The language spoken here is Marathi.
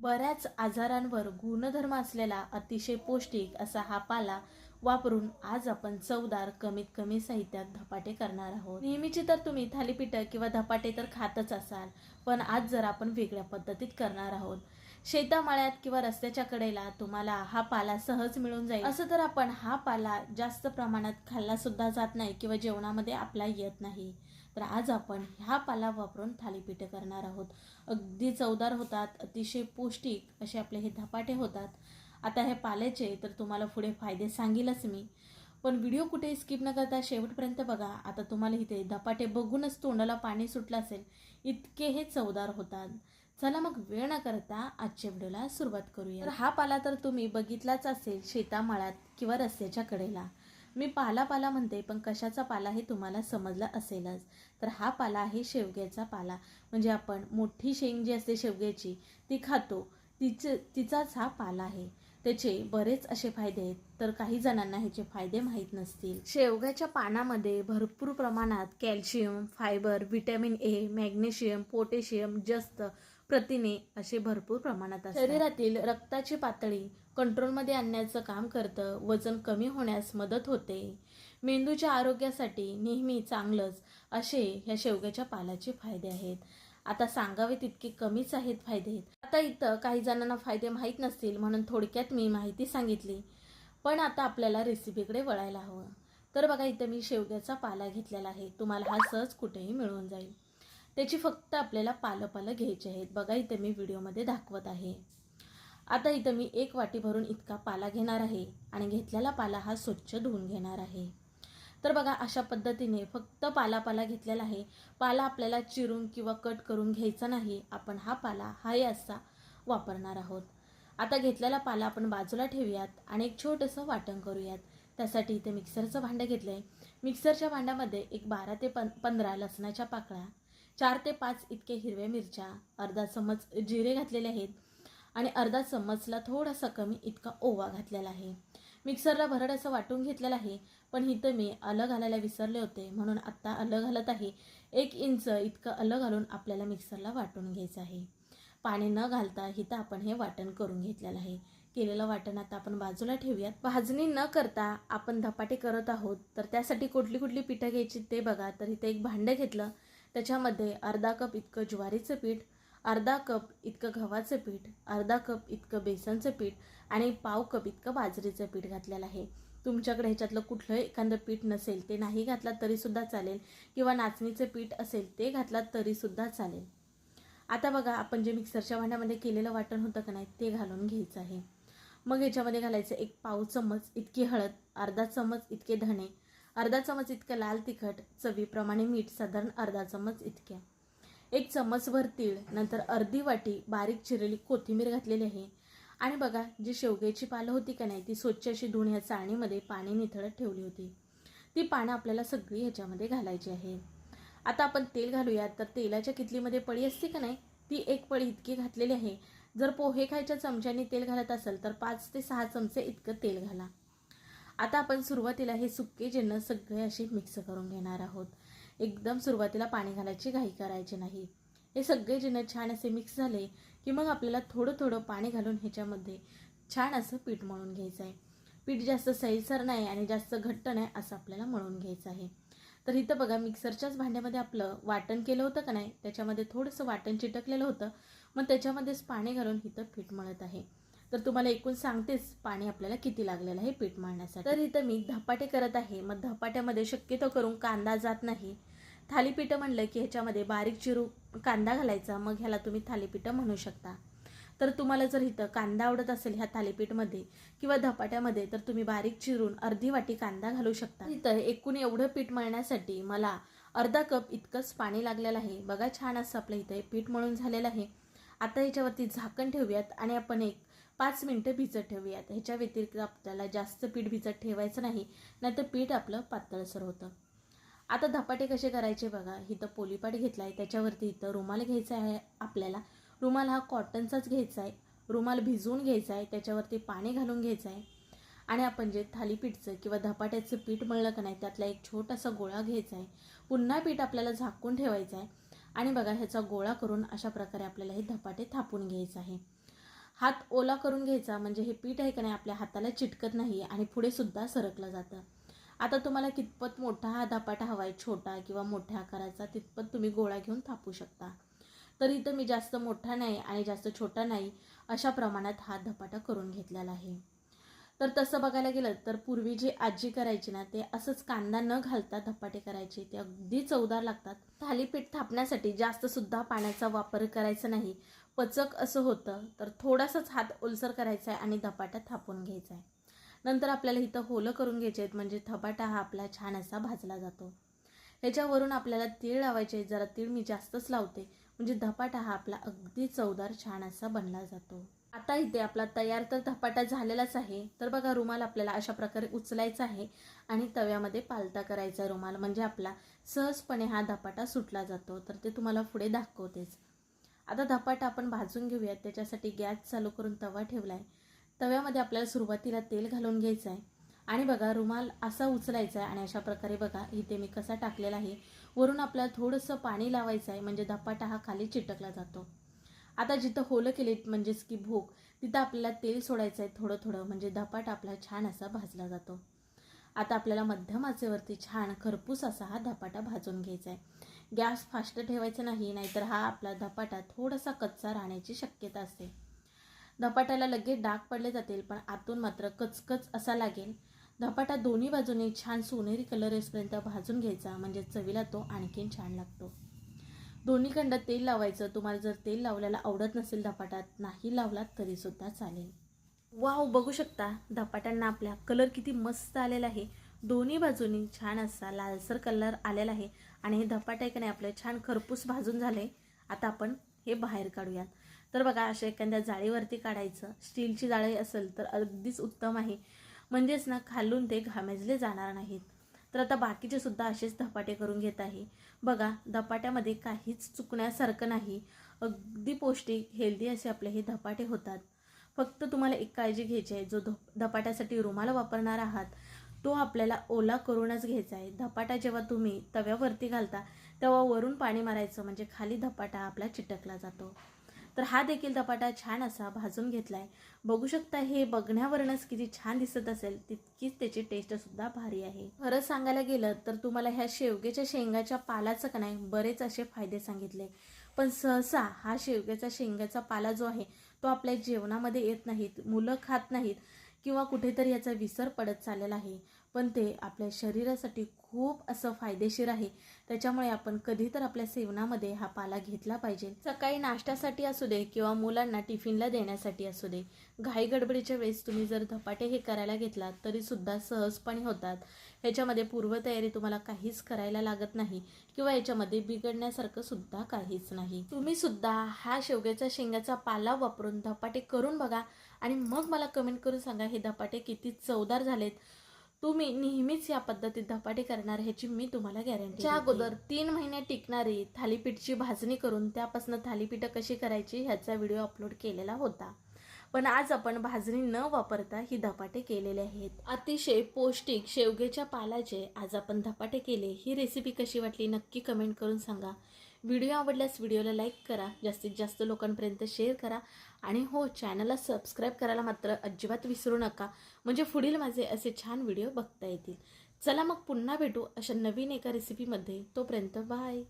बऱ्याच आजारांवर गुणधर्म असलेला अतिशय पौष्टिक असा हा पाला वापरून आज आपण चवदार कमीत कमी साहित्यात धपाटे करणार आहोत. नेहमीची तर तुम्ही थालीपीठं किंवा धपाटे तर खातच असाल पण आज जर आपण वेगळ्या पद्धतीत करणार आहोत. शेतामाळ्यात किंवा रस्त्याच्या कडेला तुम्हाला हा पाला सहज मिळून जाईल. असं तर आपण हा पाला जास्त प्रमाणात खाल्ला सुद्धा जात नाही किंवा जेवणामध्ये आपला येत नाही. तर आज आपण ह्या पाला वापरून थालीपीठं करणार आहोत. अगदी चवदार होतात अतिशय पौष्टिक असे आपले हे धपाटे होतात. आता हे पाल्याचे तर तुम्हाला पुढे फायदे सांगेलच मी. पण व्हिडिओ कुठे स्किप न करता शेवटपर्यंत बघा. आता तुम्हाला इथे धपाटे बघूनच तोंडाला पाणी सुटलं असेल. इतके हे चवदार होतात. चला मग वेळ न करता आजच्या व्हिडिओला सुरुवात करूया. तर हा पाला तर तुम्ही बघितलाच असेल शेतामाळात किंवा रस्त्याच्या कडेला. मी पाला पाला म्हणते पण कशाचा पाला हे तुम्हाला समजला असेलच. तर हा पाला आहे शेवग्याचा पाला. म्हणजे आपण मोठी शेंग जी असते शेवग्याची ती खातो. तिचं तिचाच हा पाला आहे. त्याचे बरेच असे फायदे आहेत तर काही जणांना ह्याचे फायदे माहीत नसतील. शेवग्याच्या पानामध्ये भरपूर प्रमाणात calcium fibre vitamin A magnesium potassium जस्त प्रथिने असे भरपूर प्रमाणात असतात. शरीरातील रक्ताची पातळी कंट्रोलमध्ये आणण्याचं काम करतं. वजन कमी होण्यास मदत होते. मेंदूच्या आरोग्यासाठी नेहमी चांगलंच असे ह्या शेवग्याच्या पालाचे फायदे आहेत. आता सांगावे तितके कमीच आहेत फायदे आता इथं काही जणांना फायदे माहीत नसतील म्हणून थोडक्यात मी माहिती सांगितली. पण आता आपल्याला रेसिपीकडे वळायला हवं. तर बघा इथं मी शेवग्याचा पाला घेतलेला आहे. तुम्हाला हा सहज कुठेही मिळून जाईल. त्याची फक्त आपल्याला पालं पालं घ्यायची आहेत. बघा इथे मी व्हिडिओमध्ये दाखवत आहे. आता इथं मी एक वाटी भरून इतका पाला घेणार आहे आणि घेतलेला पाला हा स्वच्छ धुवून घेणार आहे. तर बघा अशा पद्धतीने फक्त पाला पाला घेतलेला आहे. पाला आपल्याला चिरून किंवा कट करून घ्यायचा नाही. आपण हा पाला हाय असा वापरणार आहोत. आता घेतलेला पाला आपण बाजूला ठेवूयात आणि एक छोटंसं वाटण करूयात. त्यासाठी इथे मिक्सरचं भांडं घेतलं आहे मिक्सरच्या भांड्यामध्ये एक बारा ते पं पंधरा लसणाच्या पाकळ्या चार ते पाच इतके हिरव्या मिरच्या अर्धा चमच जिरे घातलेले आहेत आणि अर्धा चम्मचला थोडासा कमी इतका ओवा घातलेला आहे. मिक्सरला भरड असं वाटून घेतलेलं आहे पण इथं मी अलग घालायला विसरले होते म्हणून आत्ता अलग घालत आहे. एक इंच इतकं अलग घालून आपल्याला मिक्सरला वाटून घ्यायचं आहे. पाणी न घालता हिथं आपण हे वाटण करून घेतलेलं आहे. केलेलं वाटण आता आपण बाजूला ठेवूयात. भाजणी न करता आपण धपाटे करत आहोत तर त्यासाठी कुठली कुठली पिठं घ्यायची ते बघा. तर इथे एक भांडं घेतलं त्याच्यामध्ये अर्धा कप इतकं ज्वारीचं पीठ अर्धा कप इतकं गव्हाचं पीठ अर्धा कप इतकं बेसनचं पीठ आणि पाव कप इतकं बाजरीचं पीठ घातलेलं आहे. तुमच्याकडे ह्याच्यातलं कुठलंही एखादं पीठ नसेल ते नाही घातलात तरीसुद्धा चालेल किंवा नाचणीचं पीठ असेल ते घातलात तरीसुद्धा चालेल. आता बघा आपण जे मिक्सरच्या भांड्यामध्ये केलेलं वाटण होतं का नाही ते घालून घ्यायचं आहे. मग याच्यामध्ये घालायचं एक पाव चम्मच इतकी हळद अर्धा चम्मच इतके धणे अर्धा चमच इतकं लाल तिखट चवीप्रमाणे मीठ साधारण अर्धा चमच इतक्या. एक चमचभर तीळ नंतर अर्धी वाटी बारीक चिरलेली कोथिंबीर घातलेली आहे. आणि बघा जी शेवग्याची पालं होती का नाही ती स्वच्छ अशी धुऊन ह्या चाळणीमध्ये पाणी निथळत ठेवली होती. ती पानं आपल्याला सगळी ह्याच्यामध्ये घालायची आहे. आता आपण तेल घालूया तर तेलाच्या कितलीमध्ये पळी असते का नाही ती एक पळी इतकी घातलेली आहे. जर पोहे खायच्या चमच्याने तेल घालत असेल तर पाच ते सहा चमचे इतकं तेल घाला. आता आपण सुरुवातीला हे सुके जिन्नस सगळे असे मिक्स करून घेणार आहोत. एकदम सुरुवातीला पाणी घालायची घाई करायची नाही. हे सगळे जिन्नस छान असे मिक्स झाले की मग आपल्याला थोडं थोडं पाणी घालून ह्याच्यामध्ये छान असं पीठ मळून घ्यायचं आहे. पीठ जास्त सैलसर नाही आणि जास्त घट्ट नाही असं आपल्याला मळून घ्यायचं आहे. तर इथं बघा मिक्सरच्याच भांड्यामध्ये आपलं वाटण केलं होतं का नाही? त्याच्यामध्ये थोडंसं वाटण चिटकलेलं होतं. मग त्याच्यामध्येच पाणी घालून इथं पीठ मळत आहे. तर तुम्हाला एकूण सांगतेच पाणी आपल्याला किती लागलेलं आहे पीठ मारण्यासाठी तर इथं मी धपाटे करत आहे. मग धपाट्यामध्ये शक्यतो करून कांदा जात नाही. थालीपीठं म्हणलं की ह्याच्यामध्ये बारीक चिरू कांदा घालायचा. मग ह्याला तुम्ही थालीपीठं म्हणू शकता. तर तुम्हाला जर इथं कांदा आवडत असेल ह्या थालीपीठमध्ये किंवा धपाट्यामध्ये तर तुम्ही बारीक चिरून अर्धी वाटी कांदा घालू शकता. इथं एकूण एवढं पीठ मळण्यासाठी मला अर्धा कप इतकंच पाणी लागलेलं आहे. बघा छान असं आपलं इथं पीठ मळून झालेलं आहे. आता ह्याच्यावरती झाकण ठेवूयात आणि आपण एक पाच मिनटं भिजत ठेवूयात. ह्याच्या व्यतिरिक्त आपल्याला जास्त पीठ भिजत ठेवायचं नाही नाहीतर पीठ आपलं पातळसर होतं. आता धपाटे कसे करायचे बघा. इथं पोलीपाट घेतला आहे त्याच्यावरती इथं रुमाल घ्यायचा आहे आपल्याला. रुमाल हा कॉटनचाच घ्यायचा आहे. रुमाल भिजवून घ्यायचा आहे त्याच्यावरती पाणी घालून घ्यायचं आहे. आणि आपण जे थालीपीठचं किंवा धपाट्याचं पीठ मळलं का नाही त्यातला एक छोटासा गोळा घ्यायचा आहे. पुन्हा पीठ आपल्याला झाकून ठेवायचं आहे. आणि बघा ह्याचा गोळा करून अशा प्रकारे आपल्याला हे धपाटे थापून घ्यायचं आहे. हात ओला करून घ्यायचा म्हणजे हे पीठ आहे का नाही आपल्या हाताला चिटकत नाही आणि पुढे सुद्धा सरकलं जातं. आता तुम्हाला कितपत मोठा हा धपाटा हवा आहे छोटा किंवा मोठ्या आकाराचा तितपत तुम्ही गोळा घेऊन थापू शकता. तर इथं मी जास्त मोठा नाही आणि जास्त छोटा नाही अशा प्रमाणात हा धपाटा करून घेतलेला आहे. तर तसं बघायला गेलं तर पूर्वी जी आजी करायची ना ते असंच कांदा न घालता धपाटे करायचे. ते अगदी चवदार लागतात. थालीपीठ थापण्यासाठी जास्त सुद्धा पाण्याचा वापर करायचा नाही. पचक असं होतं तर थोडासाच हात ओलसर करायचा आहे आणि धपाटा थापून घ्यायचा आहे. नंतर आपल्याला इथं होलं करून घ्यायचे आहेत म्हणजे धपाटा हा आपला छान असा भाजला जातो. ह्याच्यावरून आपल्याला तीळ लावायचे जरा तीळ मी जास्तच लावते. म्हणजे धपाटा हा आपला अगदी चवदार छान असा बनला जातो. आता इथे आपला तयार तर धपाटा झालेलाच आहे. तर बघा रुमाल आपल्याला अशा प्रकारे उचलायचा आहे आणि तव्यामध्ये पालता करायचा रुमाल. म्हणजे आपला सहजपणे हा धपाटा सुटला जातो. तर ते तुम्हाला पुढे दाखवतेच. आता धपाटा आपण भाजून घेऊयात. त्याच्यासाठी गॅस चालू करून तवा ठेवला आहे तव्यामध्ये आपल्याला सुरुवातीला तेल घालून घ्यायचं आहे. आणि बघा रुमाल असा उचलायचा आहे. आणि अशा प्रकारे बघा इथे मी कसा टाकलेला आहे. वरून आपल्याला थोडंसं पाणी लावायचं आहे. म्हणजे धपाटा हा खाली चिटकला जातो. आता जिथं होलं केलेत म्हणजेच की भोग तिथं आपल्याला तेल सोडायचं आहे थोडं थोडं म्हणजे धपाटा आपला छान असा भाजला जातो. आता आपल्याला मध्यम आचेवरती छान खरपूस असा हा धपाटा भाजून घ्यायचा आहे गॅस फास्ट ठेवायचा नाही नाहीतर हा आपला धपाटा थोडासा कच्चा राहण्याची शक्यता असते. धपाट्याला लगेच डाग पडले जातील पण आतून मात्र कचकच असा लागेल. धपाटा दोन्ही बाजूने छान सोनेरी कलर येसपर्यंत भाजून घ्यायचा म्हणजे चवीला तो आणखीन छान लागतो. दोन्ही खंडात तेल लावायचं. तुम्हाला जर तेल लावल्याला आवडत नसेल धपाटात नाही लावलात तरीसुद्धा चालेल. वाव बघू शकता. धपाट्यांना आपल्या कलर किती मस्त आलेला आहे. दोन्ही बाजूनी छान असा लालसर कलर आलेला आहे. आणि हे धपाटे आहे नाही आपले छान खरपूस भाजून झाले. आता आपण हे बाहेर काढूयात. तर बघा अशा एखाद्या जाळीवरती काढायचं. स्टीलची जाळी असेल तर अगदीच उत्तम आहे. म्हणजेच ना खालून ते घामेजले जाणार नाहीत. तर आता बाकीचे सुद्धा असेच धपाटे करून घेत आहे. बघा धपाट्यामध्ये काहीच चुकण्यासारखं नाही. अगदी पौष्टिक हेल्दी असे आपले हे धपाटे होतात. फक्त तुम्हाला एक काळजी घ्यायची आहे. जो धप धपाट्यासाठी रुमाल वापरणार आहात तो आपल्याला ओला करूनच घ्यायचा आहे. धपाटा जेव्हा तुम्ही तव्यावरती घालता तेव्हा वरून पाणी मारायचं. म्हणजे खाली धपाटा आपला चिटकला जातो. तर हा देखील धपाटा छान असा भाजून घेतला आहे बघू शकता हे बघण्यावरूनच किती छान दिसत असेल तितकीच त्याची टेस्टसुद्धा भारी आहे. खरं सांगायला गेलं तर तुम्हाला ह्या शेवग्याच्या शेंगाच्या पालाचं का नाही बरेच असे फायदे सांगितले. पण सहसा हा शेवग्याचा शेंगाचा पाला जो आहे तो आपल्या जेवणामध्ये येत नाहीत मुलं खात नाहीत किंवा कुठेतरी याचा विसर पडत चाललेला आहे. पण ते आपल्या शरीरासाठी खूप असं फायदेशीर आहे. त्याच्यामुळे आपण कधी तर आपल्या सेवनामध्ये हा पाला घेतला पाहिजे. सकाळी नाश्त्यासाठी असू दे किंवा मुलांना टिफिनला देण्यासाठी असू दे घाई गडबडीच्या वेळेस तुम्ही जर धपाटे हे करायला घेतलात तरीसुद्धा सहजपणे होतात. ह्याच्यामध्ये पूर्वतयारी तुम्हाला काहीच करायला लागत नाही किंवा याच्यामध्ये बिघडण्यासारखं सुद्धा काहीच नाही. तुम्ही सुद्धा हा शेवग्याचा शेंगाचा पाला वापरून धपाटे करून बघा आणि मग मला कमेंट करून सांगा हे धपाटे किती चवदार झालेत. तुम्ही नेहमीच या पद्धतीत धपाटे करणार ह्याची मी तुम्हाला गॅरंटी अगोदर तीन महिने टिकणारी थालीपीठची भाजणी करून त्यापासून थालीपीठं कशी करायची ह्याचा व्हिडिओ अपलोड केलेला होता. पण आज आपण भाजणी न वापरता ही धपाटे केलेले आहेत. अतिशय पौष्टिक शेवग्याच्या पालाचे आज आपण धपाटे केले. ही रेसिपी कशी वाटली नक्की कमेंट करून सांगा. व्हिडिओ आवडल्यास व्हिडिओला लाईक करा. जास्तीत जास्त लोकांपर्यंत शेअर करा. आणि हो चॅनलला सबस्क्राईब करायला मात्र अजिबात विसरू नका. म्हणजे पुढील माझे असे छान व्हिडिओ बघता येतील. चला मग पुन्हा भेटू अशा नवीन एका रेसिपीमध्ये तोपर्यंत बाय